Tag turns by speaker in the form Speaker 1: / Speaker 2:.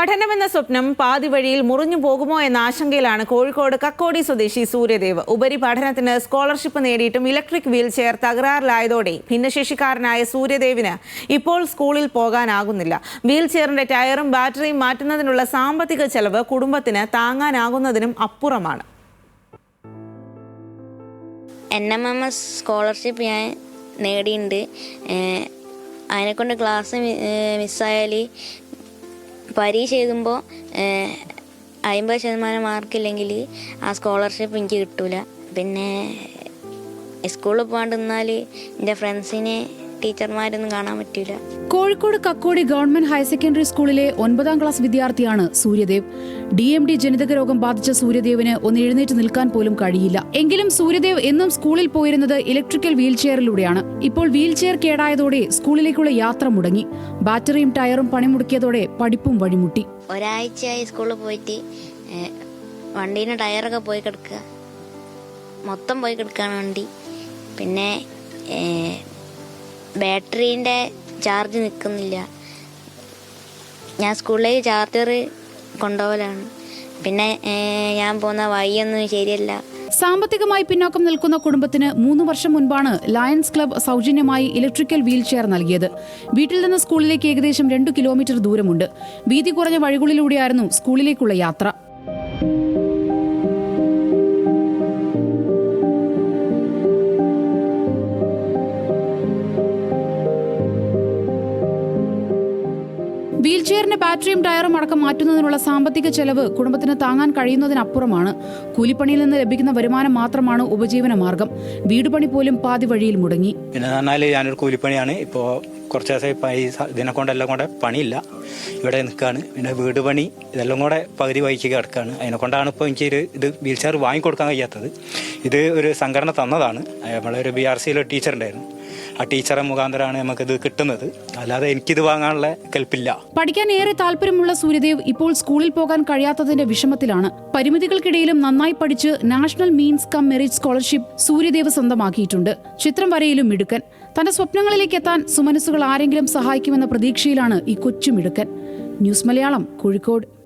Speaker 1: പഠനമെന്ന സ്വപ്നം പാതി വഴിയിൽ മുറിഞ്ഞു പോകുമോ എന്ന ആശങ്കയിലാണ് കോഴിക്കോട് കക്കോടി സ്വദേശി സൂര്യദേവ്. ഉപരിപഠനത്തിന് സ്കോളർഷിപ്പ് നേടിയിട്ടും ഇലക്ട്രിക് വീൽ ചെയർ തകരാറിലായതോടെ ഭിന്നശേഷിക്കാരനായ സൂര്യദേവിന് ഇപ്പോൾ സ്കൂളിൽ പോകാനാകുന്നില്ല. വീൽ ചെയറിന്റെ ടയറും ബാറ്ററിയും മാറ്റുന്നതിനുള്ള സാമ്പത്തിക ചെലവ് കുടുംബത്തിന് താങ്ങാനാകുന്നതിനും അപ്പുറമാണ്.
Speaker 2: സ്കോളർഷിപ്പ് ഞാൻ നേടിയിട്ടുണ്ട് അതിനെക്കൊണ്ട് ക്ലാസ് മിസ്സായാൽ പരീക്ഷ എഴുതുമ്പോൾ അമ്പത് ശതമാനം മാർക്കില്ലെങ്കിൽ ആ സ്കോളർഷിപ്പ് എനിക്ക് കിട്ടൂല. പിന്നെ സ്കൂളിൽ പോകാണ്ടിരുന്നാൽ എന്റെ ഫ്രണ്ട്സിനെ ടീച്ചർമാരൊന്നും കാണാൻ പറ്റൂല.
Speaker 3: Kozhikode Kakkodi government higher secondary സ്കൂളിലെ ഒൻപതാം ക്ലാസ് വിദ്യാർത്ഥിയാണ് സൂര്യദേവ്. ഡി എം ഡി ജനിതക രോഗം ബാധിച്ച സൂര്യദേവിന് ഒന്ന് എഴുന്നേറ്റ് നിൽക്കാൻ പോലും കഴിയില്ല. എങ്കിലും സൂര്യദേവ് എന്നും സ്കൂളിൽ പോയിരുന്നത് ഇലക്ട്രിക്കൽ വീൽ ചെയറിലൂടെയാണ് ഇപ്പോൾ വീൽ ചെയർ കേടായതോടെ സ്കൂളിലേക്കുള്ള യാത്ര മുടങ്ങി. ബാറ്ററിയും ടയറും പണിമുടക്കിയതോടെ പഠിപ്പും വഴിമുട്ടി.
Speaker 2: ഒരാഴ്ചയായി സ്കൂളിൽ പോയിട്ട് വണ്ടീന്റെ ടയറൊക്കെ പോയി കിടക്കുക. മൊത്തം പോയി കിടക്കുകയാണ് വണ്ടി. പിന്നെ ബാറ്ററീന്റെ ചാർജ് നിൽക്കുന്നില്ല. ഞാൻ സ്കൂളിലേക്ക് ചാർജർ കൊണ്ടുപോകലാണ്. പിന്നെ ഞാൻ പോകുന്ന വഴിയൊന്നും ശരിയല്ല.
Speaker 3: സാമ്പത്തികമായി പിന്നോക്കം നിൽക്കുന്ന കുടുംബത്തിന് മൂന്ന് വർഷം മുൻപാണ് ലയൺസ് ക്ലബ് സൗജന്യമായി ഇലക്ട്രിക്കൽ വീൽ ചെയർ നൽകിയത്. വീട്ടിൽ നിന്ന് സ്കൂളിലേക്ക് ഏകദേശം രണ്ടു കിലോമീറ്റർ ദൂരമുണ്ട്. വീതി കുറഞ്ഞ വഴികളിലൂടെയായിരുന്നു സ്കൂളിലേക്കുള്ള യാത്ര. വീൽ ബാറ്ററിയും ടയറും അടക്കം മാറ്റുന്നതിനുള്ള സാമ്പത്തിക ചെലവ് കുടുംബത്തിന് താങ്ങാൻ കഴിയുന്നതിനപ്പുറമാണ്. കൂലിപ്പണിയിൽ നിന്ന് ലഭിക്കുന്ന വരുമാനം മാത്രമാണ് ഉപജീവന മാർഗം. വീടുപണി പോലും പാതി വഴിയിൽ മുടങ്ങി.
Speaker 4: പിന്നെ ഞാനൊരു കൂലിപ്പണിയാണ്. ഇപ്പോ കുറച്ച് ദിവസം ഇതിനെ കൂടെ പണിയില്ല. ഇവിടെ നിൽക്കുകയാണ് പിന്നെ വീട് പണി ഇതെല്ലാം കൂടെ പകുതി വഹിച്ച് കിടക്കുകയാണ് അതിനെ കൊണ്ടാണ് ഇപ്പോൾ എനിക്ക് ഒരു ഇത് വീൽ ചെയർ വാങ്ങിക്കൊടുക്കാൻ കഴിയാത്തത്. ഇത് ഒരു സംഘടന തന്നതാണ്. നമ്മളൊരു ബി ആർ സിയിലെ ടീച്ചർ ഉണ്ടായിരുന്നു ആ ടീച്ചറെ മുഖാന്തരമാണ് നമുക്കിത് കിട്ടുന്നത്. അല്ലാതെ എനിക്കിത് വാങ്ങാനുള്ള കൽപ്പില്ല.
Speaker 3: പഠിക്കാൻ ഏറെ താല്പര്യമുള്ള സൂര്യദേവ് ഇപ്പോൾ സ്കൂളിൽ പോകാൻ കഴിയാത്തതിന്റെ വിഷമത്തിലാണ്. പരിമിതികൾക്കിടയിലും നന്നായി പഠിച്ച് national means cum merit scholarship Suryadev സ്വന്തമാക്കിയിട്ടുണ്ട്. ചിത്രം വരയിലും മിടുക്കൻ. തന്റെ സ്വപ്നങ്ങളിലേക്ക് എത്താൻ സുമനസ്സുകൾ ആരെങ്കിലും സഹായിക്കുമെന്ന പ്രതീക്ഷയിലാണ് ഈ കൊച്ചു മിടുക്കൻ. ന്യൂസ് മലയാളം കോഴിക്കോട്.